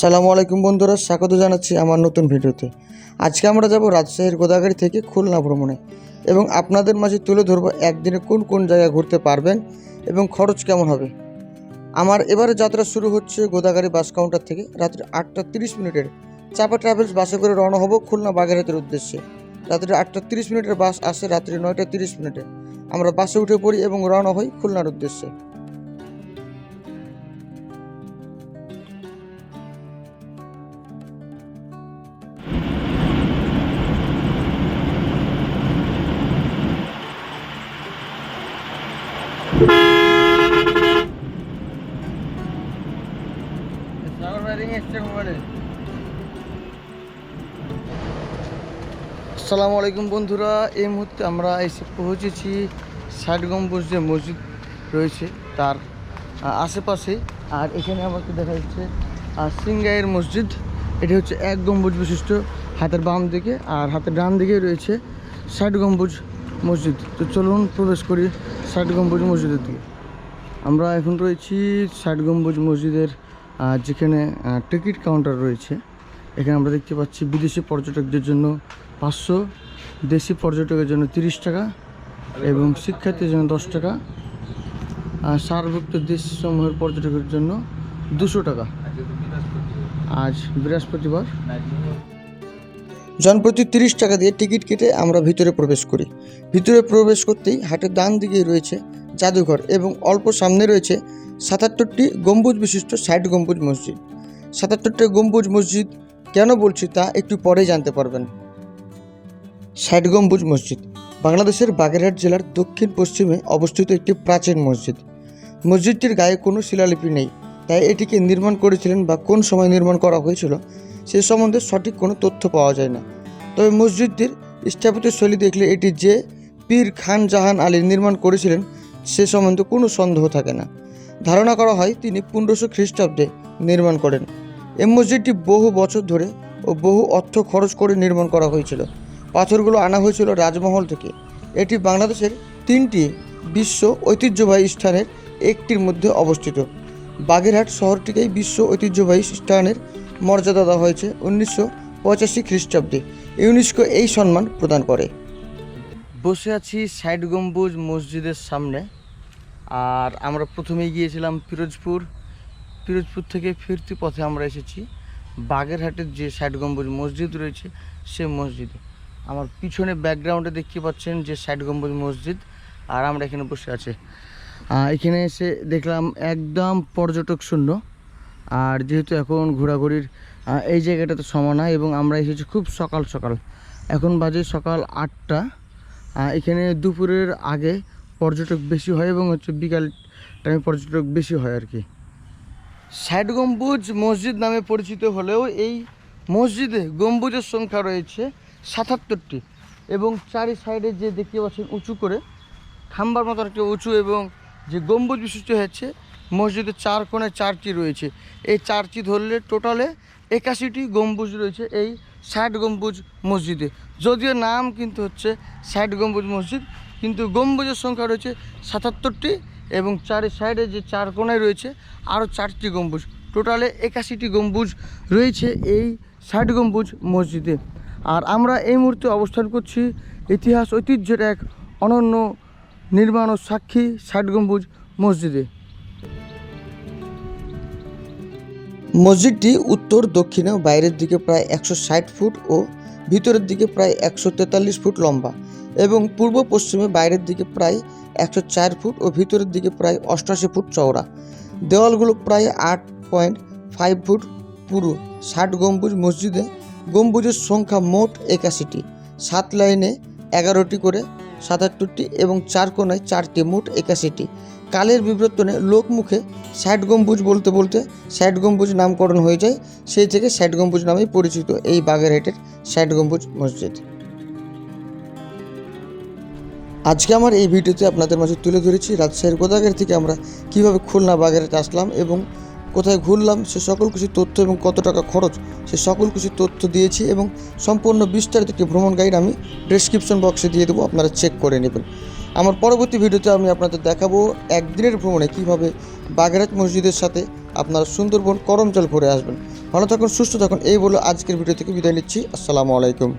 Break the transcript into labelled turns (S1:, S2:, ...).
S1: সালামু আলাইকুম বন্ধুরা, স্বাগত জানাচ্ছি আমার নতুন ভিডিওতে। আজকে আমরা যাব রাজশাহীর গোদাগাড়ি থেকে খুলনা ভ্রমণে এবং আপনাদের মাঝে তুলে ধরবো একদিনে কোন কোন জায়গায় ঘুরতে পারবেন এবং খরচ কেমন হবে। আমার এবারে যাত্রা শুরু হচ্ছে গোদাগাড়ি বাস কাউন্টার থেকে রাত্রি আটটা তিরিশ মিনিটের। চাপা ট্রাভেলস বাসে করে রওনা হব খুলনা বাগেরহাটের উদ্দেশ্যে। রাত্রি আটটা তিরিশ মিনিটের বাস আসে রাত্রি নয়টা তিরিশ মিনিটে। আমরা বাসে উঠে পড়ি এবং রওনা হই খুলনার উদ্দেশ্যে। আসসালামু আলাইকুম বন্ধুরা, এই মুহূর্তে আমরা এসে পৌঁছেছি ষাট গম্বুজ যে মসজিদ রয়েছে তার আশেপাশে। আর এখানে আমাকে দেখা যাচ্ছে সিংগাইয়ের মসজিদ। এটি হচ্ছে এক গম্বুজ বিশিষ্ট, হাতের বাম দিকে আর হাতের ডান দিকে রয়েছে ষাট গম্বুজ মসজিদ। তো চলুন প্রবেশ করি ষাট গম্বুজ মসজিদের দিকে। আমরা এখন রয়েছি ষাট গম্বুজ মসজিদের যেখানে টিকিট কাউন্টার রয়েছে। এখানে আমরা দেখতে পাচ্ছি বিদেশি পর্যটকদের জন্য পাঁচশো, দেশি পর্যটকের জন্য তিরিশ টাকা এবং শিক্ষার্থীর জন্য দশ টাকা। আর সারভুক্ত দেশসমূহের পর্যটকের জন্য দুশো টাকা। আজ বৃহস্পতিবার। জনপ্রতি তিরিশ টাকা দিয়ে টিকিট কেটে আমরা ভিতরে প্রবেশ করি। ভিতরে প্রবেশ করতেই হাটের ডান দিকে রয়েছে জাদুঘর এবং অল্প সামনে রয়েছে সাতাত্তরটি গম্বুজ বিশিষ্ট ষাট গম্বুজ মসজিদ। সাতাত্তরটি গম্বুজ মসজিদ কেন বলছি তা একটু পরে জানতে পারবেন। ষাট গম্বুজ মসজিদ বাংলাদেশের বাগেরহাট জেলার দক্ষিণ পশ্চিমে অবস্থিত একটি প্রাচীন মসজিদ। মসজিদটির গায়ে কোনো শিলালিপি নেই, তাই এটিকে নির্মাণ করেছিলেন বা কোন সময় নির্মাণ করা হয়েছিল সে সম্বন্ধে সঠিক কোনো তথ্য পাওয়া যায় না। তবে মসজিদটির স্থাপিত শৈলী দেখলে এটি যে পীর খান জাহান আলী নির্মাণ করেছিলেন, সে সম্বন্ধে কোনো সন্দেহ থাকে না। ধারণা করা হয় তিনি পনেরোশো খ্রিস্টাব্দে নির্মাণ করেন। এই মসজিদটি বহু বছর ধরে ও বহু অর্থ খরচ করে নির্মাণ করা হয়েছিল। পাথরগুলো আনা হয়েছিল রাজমহল থেকে। এটি বাংলাদেশের তিনটি বিশ্ব ঐতিহ্যবাহী স্থানের একটির মধ্যে অবস্থিত। বাগেরহাট শহরটিকেই বিশ্ব ঐতিহ্যবাহী স্থানের মর্যাদা দেওয়া হয়েছে উনিশশো পঁচাশি খ্রিস্টাব্দে। ইউনেস্কো এই সম্মান প্রদান করে। বসে আছি সাইড গম্বুজ মসজিদের সামনে। আর আমরা প্রথমেই গিয়েছিলাম পিরোজপুর। পিরোজপুর থেকে ফিরতি পথে আমরা এসেছি। বাগেরহাটের যে ষাট গম্বুজ মসজিদ রয়েছে সে মসজিদে। আমার পিছনে ব্যাকগ্রাউন্ডে দেখতে পাচ্ছেন যে ষাট গম্বুজ মসজিদ। আর আমরা এখানে বসে আছি। এখানে এসে দেখলাম একদম পর্যটক শূন্য। আর যেহেতু এখন ঘোরাঘুরির এই জায়গাটা তো সময় নাই এবং আমরা এসেছি খুব সকাল সকাল। এখন বাজে সকাল আটটা। এখানে দুপুরের আগে পর্যটক বেশি হয় এবং হচ্ছে বিকাল টাইমে পর্যটক বেশি হয় আর কি। ষাট গম্বুজ মসজিদ নামে পরিচিত হলেও এই মসজিদে গম্বুজের সংখ্যা রয়েছে সাতাত্তরটি এবং চারি সাইডে যে দেখতে পাচ্ছেন উঁচু করে, খাম্বার মতো একটা উঁচু এবং যে গম্বুজ বিশিষ্ট হয়েছে মসজিদের চার কোণে চারটি রয়েছে। এই চারটি ধরলে টোটালে একাশিটি গম্বুজ রয়েছে এই ষাট গম্বুজ মসজিদে। যদিও নাম কিন্তু হচ্ছে ষাট গম্বুজ মসজিদ, কিন্তু গম্বুজের সংখ্যা রয়েছে সাতাত্তরটি এবং চারি সাইডে যে চার কোণায় রয়েছে আরও চারটি গম্বুজ। টোটালে একাশিটি গম্বুজ রয়েছে এই ষাট গম্বুজ মসজিদে। আর আমরা এই মুহূর্তে অবস্থান করছি ইতিহাস ঐতিহ্যের এক অনন্য নির্মাণ ও সাক্ষী ষাট গম্বুজ মসজিদে। মসজিদটি উত্তর, দক্ষিণে বাইরের দিকে প্রায় একশো ষাট ফুট ও ভিতরের দিকে প্রায় একশো তেতাল্লিশ ফুট লম্বা এবং পূর্ব পশ্চিমে বাইরের দিকে প্রায় একশো চার ফুট ও ভিতরের দিকে প্রায় অষ্টাশি ফুট চওড়া। দেওয়ালগুলো প্রায় আট পয়েন্ট ফাইভ ফুট পুরো। ষাট গম্বুজ মসজিদে গম্বুজের সংখ্যা মোট একাশিটি। সাত লাইনে এগারোটি করে সাতাত্তরটি এবং চার কোণায় চারটি মোট একাশিটি। কালের বিবর্তনে লোকমুখে ষাট গম্বুজ বলতে বলতে ষাট গম্বুজ নামকরণ হয়ে যায়। সেই থেকে ষাট গম্বুজ নামেই পরিচিত এই বাগেরহাটের ষাট গম্বুজ মসজিদ। আজকে আমার এই ভিডিওতে আপনাদের মাঝে তুলে ধরেছি রাজশাহীর গোদাগাড়ি থেকে আমরা কীভাবে খুলনা বাগেরহাট আসলাম এবং কোথায় ঘুরলাম, সে সকল কিছু তথ্য এবং কত টাকা খরচ, সে সকল কিছু তথ্য দিয়েছি এবং সম্পূর্ণ বিস্তারিত একটি ভ্রমণ গাইড আমি ডেসক্রিপশন বক্সে দিয়ে দেবো, আপনারা চেক করে নেবেন। আমার পরবর্তী ভিডিওতে আমি আপনাদের দেখাবো একদিনের ভ্রমণে কীভাবে বাগেরহাট মসজিদের সাথে আপনারা সুন্দরবন করমজল ঘুরে আসবেন। ভালো থাকুন, সুস্থ থাকুন, এই বলে আজকের ভিডিও থেকে বিদায় নিচ্ছি। আসসালামু আলাইকুম।